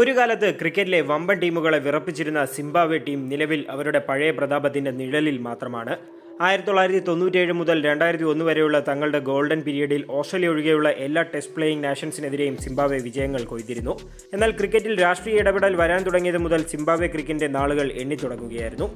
ഒരു കാലത്ത് ക്രിക്കറ്റിലെ വമ്പൻ ടീമുകളെ വിറപ്പിച്ചിരുന്ന സിംബാബ്വെ ടീം നിലവിൽ അവരുടെ പഴയ പ്രതാപത്തിന്റെ നിഴലിൽ മാത്രമാണ്. ആയിരത്തി തൊള്ളായിരത്തി തൊണ്ണൂറ്റിയേഴ് മുതൽ രണ്ടായിരത്തി ഒന്ന് വരെയുള്ള തങ്ങളുടെ ഗോൾഡൻ പീരീഡിൽ ഓസ്ട്രേലിയ ഒഴികെയുള്ള എല്ലാ ടെസ്റ്റ് പ്ലേയിംഗ് നാഷൻസിനെതിരെയും സിംബാബ്വെ വിജയങ്ങൾ കൊയ്തിരുന്നു. എന്നാൽ ക്രിക്കറ്റിൽ രാഷ്ട്രീയ ഇടപെടൽ വരാൻ തുടങ്ങിയത് മുതൽ സിംബാബ്വെ ക്രിക്കറ്റിന്റെ നാളുകൾ എണ്ണിത്തുടങ്ങുകയായിരുന്നു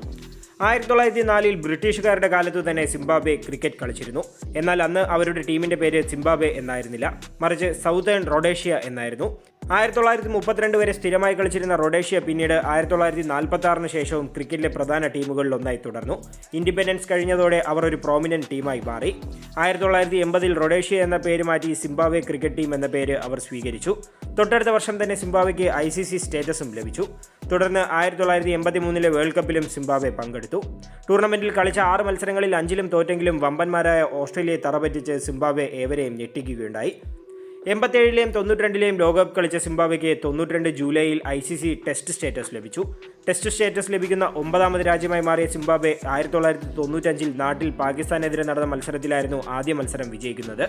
ആയിരത്തി തൊള്ളായിരത്തി നാലിൽ ബ്രിട്ടീഷുകാരുടെ കാലത്തു തന്നെ സിംബാബ്വെ ക്രിക്കറ്റ് കളിച്ചിരുന്നു. എന്നാൽ അന്ന് അവരുടെ ടീമിന്റെ പേര് സിംബാബെ എന്നായിരുന്നില്ല. മറിച്ച് സൗതേൺ റൊഡേഷ്യ എന്നായിരുന്നു. ആയിരത്തി തൊള്ളായിരത്തി മുപ്പത്തിരണ്ട് വരെ സ്ഥിരമായി കളിച്ചിരുന്ന റൊഡേഷ്യ പിന്നീട് ആയിരത്തി തൊള്ളായിരത്തി നാൽപ്പത്തി ആറിന് ശേഷവും ക്രിക്കറ്റിലെ പ്രധാന ടീമുകളിൽ ഒന്നായി തുടർന്നു. ഇൻഡിപെൻഡൻസ് കഴിഞ്ഞതോടെ അവർ ഒരു പ്രോമിനന്റ് ടീമായി മാറി. ആയിരത്തി തൊള്ളായിരത്തി എൺപതിൽ റൊഡേഷ്യ എന്ന പേര് മാറ്റി സിംബാബ്വെ ക്രിക്കറ്റ് ടീം എന്ന പേര് അവർ സ്വീകരിച്ചു. തൊട്ടടുത്ത വർഷം തന്നെ സിംബാബ്വെക്ക് ഐ സി സി സ്റ്റേറ്റസും ലഭിച്ചു. തുടർന്ന് ആയിരത്തി തൊള്ളായിരത്തി എൺപത്തി മൂന്നിലെ വേൾഡ് കപ്പിലും സിംബാബ്വെ പങ്കെടുത്തു. ടൂർണമെന്റിൽ കളിച്ച ആറ് മത്സരങ്ങളിൽ അഞ്ചിലും തോറ്റെങ്കിലും വമ്പന്മാരായ ഓസ്ട്രേലിയയെ തറപറ്റിച്ച് സിംബാബ്വെ ഏവരെയും ഞെട്ടിക്കുകയുണ്ടായി. എൺപത്തേഴിലെയും തൊണ്ണൂറ്റിരണ്ടിലെയും ലോകകപ്പ് കളിച്ച സിംബാബ്വെക്ക് തൊണ്ണൂറ്റിരണ്ട് ജൂലൈയിൽ I C C test status ലഭിച്ചു. ടെസ്റ്റ് സ്റ്റേറ്റസ് ലഭിക്കുന്ന ഒമ്പതാമത് രാജ്യമായി മാറിയ സിംബാബ്വെ ആയിരത്തി തൊള്ളായിരത്തി തൊണ്ണൂറ്റഞ്ചിൽ നാട്ടിൽ പാകിസ്ഥാനെതിരെ നടന്ന മത്സരത്തിലായിരുന്നു ആദ്യ മത്സരം വിജയിക്കുന്നത്.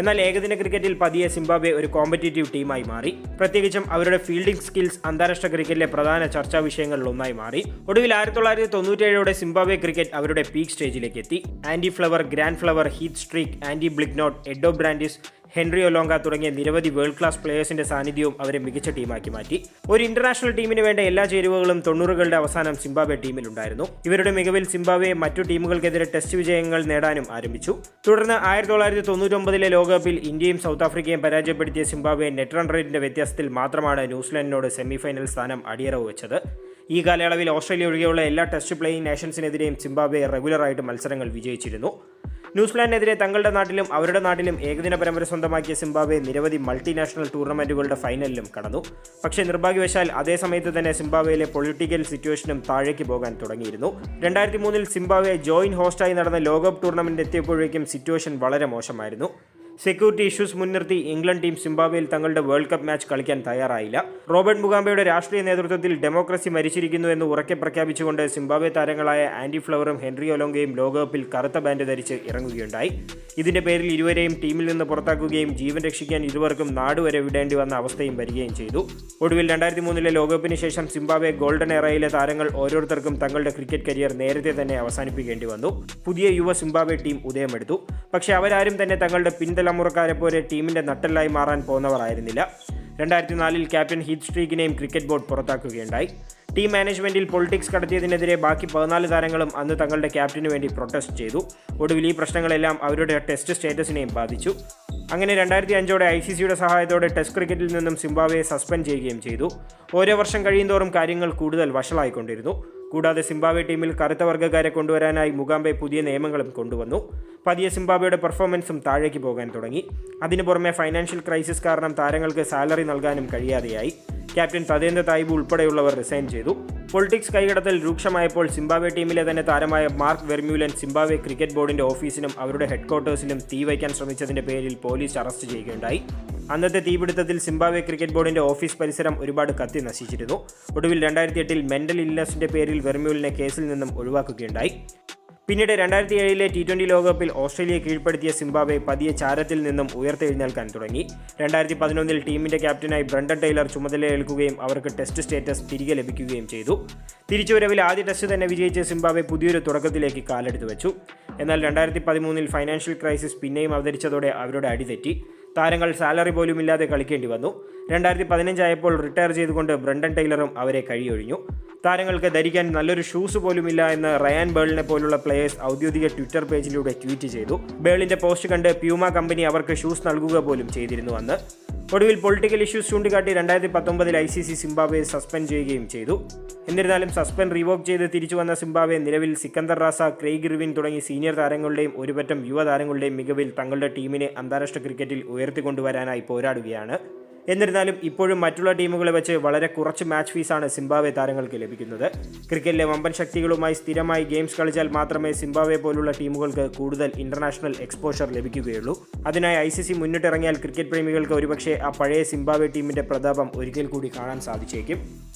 എന്നാൽ ഏകദിന ക്രിക്കറ്റിൽ പതിയെ സിംബാബ്വെ ഒരു കോമ്പറ്റീറ്റീവ് ടീമായി മാറി. പ്രത്യേകിച്ചും അവരുടെ ഫീൽഡിംഗ് സ്കിൽസ് അന്താരാഷ്ട്ര ക്രിക്കറ്റിലെ പ്രധാന ചർച്ചാ വിഷയങ്ങളിൽ ഒന്നായി മാറി. ഒടുവിൽ ആയിരത്തി തൊള്ളായിരത്തി തൊണ്ണൂറ്റേഴോടെ സിംബാബ്വെ ക്രിക്കറ്റ് അവരുടെ പീക്ക് സ്റ്റേജിലേക്ക് എത്തി Andy Flower Grant Flower Heath Streak Andy Blignaut Eddo Brandes Henry Olonga തുടങ്ങിയ നിരവധി വേൾഡ് ക്ലാസ് പ്ലേയേഴ്സിന്റെ സാന്നിധ്യവും അവരെ മികച്ച ടീമാക്കി മാറ്റി. ഒരു ഇന്റർനാഷണൽ ടീമിന് വേണ്ട എല്ലാ ചേരുവകളും തൊണ്ണൂറുകളുടെ അവസാനം സിംബാബെ ടീമിലുണ്ടായിരുന്നു ഇവരുടെ മികവിൽ സിംബാബെ മറ്റു ടീമുകൾക്കെതിരെ ടെസ്റ്റ് വിജയങ്ങൾ നേടാനും ആരംഭിച്ചു. തുടർന്ന് ആയിരത്തി തൊള്ളായിരത്തി തൊണ്ണൂറ്റൊമ്പതിലെ ലോകകപ്പിൽ ഇന്ത്യയും സൗത്ത് ആഫ്രിക്കയും പരാജയപ്പെടുത്തിയ സിംബാബെ നെറ്റ് റൺ റേറ്റിന്റെ വ്യത്യാസത്തിൽ മാത്രമാണ് ന്യൂസിലാൻഡിനോട് സെമിഫൈനൽ സ്ഥാനം അടിയറവ് വെച്ചത്. ഈ കാലയളവിൽ ഓസ്ട്രേലിയ ഒഴികെയുള്ള എല്ലാ ടെസ്റ്റ് പ്ലേയിങ് നേഷൻസിനെതിരെയും സിംബാബ്വെ റെഗുലറായിട്ട് മത്സരങ്ങൾ വിജയിച്ചിരുന്നു. ന്യൂസിലാൻഡിനെതിരെ തങ്ങളുടെ നാട്ടിലും അവരുടെ നാട്ടിലും ഏകദിന പരമ്പര സ്വന്തമാക്കിയ സിംബാബെ നിരവധി മൾട്ടിനാഷണൽ ടൂർണമെന്റുകളുടെ ഫൈനലിലും കടന്നു. പക്ഷേ നിർഭാഗ്യവശാൽ അതേ സമയത്ത് തന്നെ സിംബാബ്വെയിലെ പൊളിറ്റിക്കൽ സിറ്റുവേഷനും താഴേക്ക് പോകാൻ തുടങ്ങിയിരുന്നു. രണ്ടായിരത്തി മൂന്നിൽ സിംബാബ്വെ ജോയിന്റ് ഹോസ്റ്റായി നടന്ന ലോകകപ്പ് ടൂർണമെന്റ് എത്തിയപ്പോഴേക്കും സിറ്റുവേഷൻ വളരെ മോശമായിരുന്നു. സെക്യൂരിറ്റി ഇഷ്യൂസ് മുൻനിർത്തി ഇംഗ്ലണ്ട് ടീം സിംബാബ്വേയിൽ തങ്ങളുടെ വേൾഡ് കപ്പ് മാച്ച് കളിക്കാൻ തയ്യാറായില്ല. റോബർട്ട് മുഗാംബയുടെ രാഷ്ട്രീയ നേതൃത്വത്തിൽ ഡെമോക്രസി മരിച്ചിരിക്കുന്നു എന്ന് ഉറക്കെ പ്രഖ്യാപിച്ചുകൊണ്ട് സിംബാബ്വെ താരങ്ങളായ ആൻഡി ഫ്ലവറും ഹെൻറി ഒലോങ്കയും ലോകകപ്പിൽ കറുത്ത ബാൻഡ് ധരിച്ച് ഇറങ്ങുകയുണ്ടായി. ഇതിന്റെ പേരിൽ ഇരുവരെയും ടീമിൽ നിന്ന് പുറത്താക്കുകയും ജീവൻ രക്ഷിക്കാൻ ഇരുവർക്കും നാടുവരെ വിടേണ്ടി വന്ന അവസ്ഥയും വരികയും ചെയ്തു. ഒടുവിൽ രണ്ടായിരത്തി മൂന്നിലെ ലോകകപ്പിന് ശേഷം സിംബാബ്വെ ഗോൾഡൻ എറയിലെ താരങ്ങൾ ഓരോരുത്തർക്കും തങ്ങളുടെ ക്രിക്കറ്റ് കരിയർ നേരത്തെ തന്നെ അവസാനിപ്പിക്കേണ്ടി വന്നു. പുതിയ യുവ സിംബാബ്വെ ടീം ഉദയമെടുത്തു. പക്ഷേ അവരാരും തന്നെ തങ്ങളുടെ പിൻതലമുറക്കാരെ പോലെ ടീമിന്റെ നട്ടെല്ലായി മാറാൻ പോകുന്നവർ ആയിരുന്നില്ല രണ്ടായിരത്തി നാലിൽ ക്യാപ്റ്റൻ ഹീത്ത് സ്ട്രീക്കിനെയും ക്രിക്കറ്റ് ബോർഡ് പുറത്താക്കുകയുണ്ടായി. ടീം മാനേജ്മെന്റിൽ പൊളിറ്റിക്സ് കടത്തിയതിനെതിരെ ബാക്കി പതിനാല് താരങ്ങളും അന്ന് തങ്ങളുടെ ക്യാപ്റ്റന് വേണ്ടി പ്രൊട്ടസ്റ്റ് ചെയ്തു. ഒടുവിൽ ഈ പ്രശ്നങ്ങളെല്ലാം അവരുടെ ടെസ്റ്റ് സ്റ്റേറ്റസിനെയും ബാധിച്ചു. അങ്ങനെ രണ്ടായിരത്തി അഞ്ചോടെ ഐ സി സിയുടെ സഹായത്തോടെ ടെസ്റ്റ് ക്രിക്കറ്റിൽ നിന്നും സിംബാബ്വെയെ സസ്പെൻഡ് ചെയ്യുകയും ചെയ്തു. ഓരോ വർഷം കഴിയുന്തോറും കാര്യങ്ങൾ കൂടുതൽ വഷളായിക്കൊണ്ടിരുന്നു. കൂടാതെ സിംബാബ്വെ ടീമിൽ കറുത്ത വർഗക്കാരെ കൊണ്ടുവരാനായി മുഗാംബെ പുതിയ നിയമങ്ങളും കൊണ്ടുവന്നു. പതിയെ സിംബാബ്വെയുടെ പെർഫോമൻസും താഴേക്ക് പോകാൻ തുടങ്ങി. അതിനു പുറമെ ഫൈനാൻഷ്യൽ ക്രൈസിസ് കാരണം താരങ്ങൾക്ക് സാലറി നൽകാനും കഴിയാതെയായി. ക്യാപ്റ്റൻ തതേന്ദ്ര തായിബ് ഉൾപ്പെടെയുള്ളവർ റിസൈൻ ചെയ്തു. പൊളിറ്റിക്സ് കൈകടത്തൽ രൂക്ഷമായപ്പോൾ സിംബാബ്വെ ടീമിലെ തന്നെ താരമായ മാർക്ക് വെർമ്യൂലൻ സിംബാബ്വെ ക്രിക്കറ്റ് ബോർഡിന്റെ ഓഫീസിനും അവരുടെ ഹെഡ്ക്വാർട്ടേഴ്സിനും തീ വയ്ക്കാൻ ശ്രമിച്ചതിന്റെ പേരിൽ പോലീസ് അറസ്റ്റ് ചെയ്യുകയുണ്ടായി. അന്നത്തെ തീപിടുത്തത്തിൽ സിംബാബ്വെ ക്രിക്കറ്റ് ബോർഡിന്റെ ഓഫീസ് പരിസരം ഒരുപാട് കത്തി നശിച്ചിരുന്നു. ഒടുവിൽ രണ്ടായിരത്തി എട്ടിൽ മെന്റൽ ഇല്ലസിന്റെ പേരിൽ വെർമ്യൂലിനെ കേസിൽ നിന്നും ഒഴിവാക്കുകയുണ്ടായി. പിന്നീട് രണ്ടായിരത്തി ഏഴിലെ ടി ട്വന്റി ലോകകപ്പിൽ ഓസ്ട്രേലിയയെ കീഴ്പ്പെടുത്തിയ സിംബാബ്വെ പതിയെ ചാരത്തിൽ നിന്നും ഉയർത്തെഴുന്നേൽക്കാൻ തുടങ്ങി. രണ്ടായിരത്തി പതിനൊന്നിൽ ടീമിന്റെ ക്യാപ്റ്റനായി ബ്രണ്ടൻ ടൈലർ ചുമതലയേൽക്കുകയും അവർക്ക് ടെസ്റ്റ് സ്റ്റേറ്റസ് തിരികെ ലഭിക്കുകയും ചെയ്തു. തിരിച്ചുവരവിൽ ആദ്യ ടെസ്റ്റ് തന്നെ വിജയിച്ച സിംബാബ്വെ പുതിയൊരു തുടക്കത്തിലേക്ക് കാലെടുത്തു വെച്ചു. എന്നാൽ രണ്ടായിരത്തി പതിമൂന്നിൽ ഫൈനാൻഷ്യൽ ക്രൈസിസ് പിന്നെയും അവതരിച്ചതോടെ അവരുടെ അടിതെറ്റി താരങ്ങൾ സാലറി പോലും ഇല്ലാതെ കളിക്കേണ്ടി വന്നു. രണ്ടായിരത്തി പതിനഞ്ചായപ്പോൾ റിട്ടയർ ചെയ്തുകൊണ്ട് ബ്രണ്ടൻ ടൈലറും അവരെ കഴിയൊഴിഞ്ഞു താരങ്ങൾക്ക് ധരിക്കാൻ നല്ലൊരു ഷൂസ് പോലുമില്ല എന്ന് റയാൻ ബേളിനെ പോലുള്ള പ്ലേയേഴ്സ് ഔദ്യോഗിക ട്വിറ്റർ പേജിലൂടെ ട്വീറ്റ് ചെയ്തു. ബേളിന്റെ പോസ്റ്റ് കണ്ട് പ്യൂമ കമ്പനി അവർക്ക് ഷൂസ് നൽകുക പോലും ചെയ്തിരുന്നു അന്ന്. ഒടുവിൽ പൊളിറ്റിക്കൽ ഇഷ്യൂസ് ചൂണ്ടിക്കാട്ടി രണ്ടായിരത്തി പത്തൊമ്പതിൽ I C C Zimbabwe suspend ചെയ്യുകയും ചെയ്തു. എന്നിരുന്നാലും സസ്പെൻഡ് റിവോക്ക് ചെയ്ത് തിരിച്ചു വന്ന സിംബാബ്വെ നിലവിൽ സിക്കന്ദർ റാസ ക്രെയ്ഗ് ഇർവിൻ തുടങ്ങി സീനിയർ താരങ്ങളുടെയും ഒരുപറ്റം യുവതാരങ്ങളുടെയും മികവിൽ തങ്ങളുടെ ടീമിനെ അന്താരാഷ്ട്ര ക്രിക്കറ്റിൽ ഉയർത്തിക്കൊണ്ടുവരാനായി പോരാടുകയാണ്. എന്നിരുന്നാലും ഇപ്പോഴും മറ്റുള്ള ടീമുകളെ വെച്ച് വളരെ കുറച്ച് മാച്ച് ഫീസാണ് സിംബാബ്വെ താരങ്ങൾക്ക് ലഭിക്കുന്നത്. ക്രിക്കറ്റിലെ വമ്പൻ ശക്തികളുമായി സ്ഥിരമായി ഗെയിംസ് കളിച്ചാൽ മാത്രമേ സിംബാബ്വെ പോലുള്ള ടീമുകൾക്ക് കൂടുതൽ ഇന്റർനാഷണൽ എക്സ്പോഷർ ലഭിക്കുകയുള്ളൂ. അതിനായി ഐ സി സി മുന്നിട്ടിറങ്ങിയാൽ ക്രിക്കറ്റ് പ്രേമികൾക്ക് ഒരുപക്ഷെ ആ പഴയ സിംബാബ്വെ ടീമിന്റെ പ്രതാപം ഒരിക്കൽ കൂടി കാണാൻ സാധിച്ചേക്കും.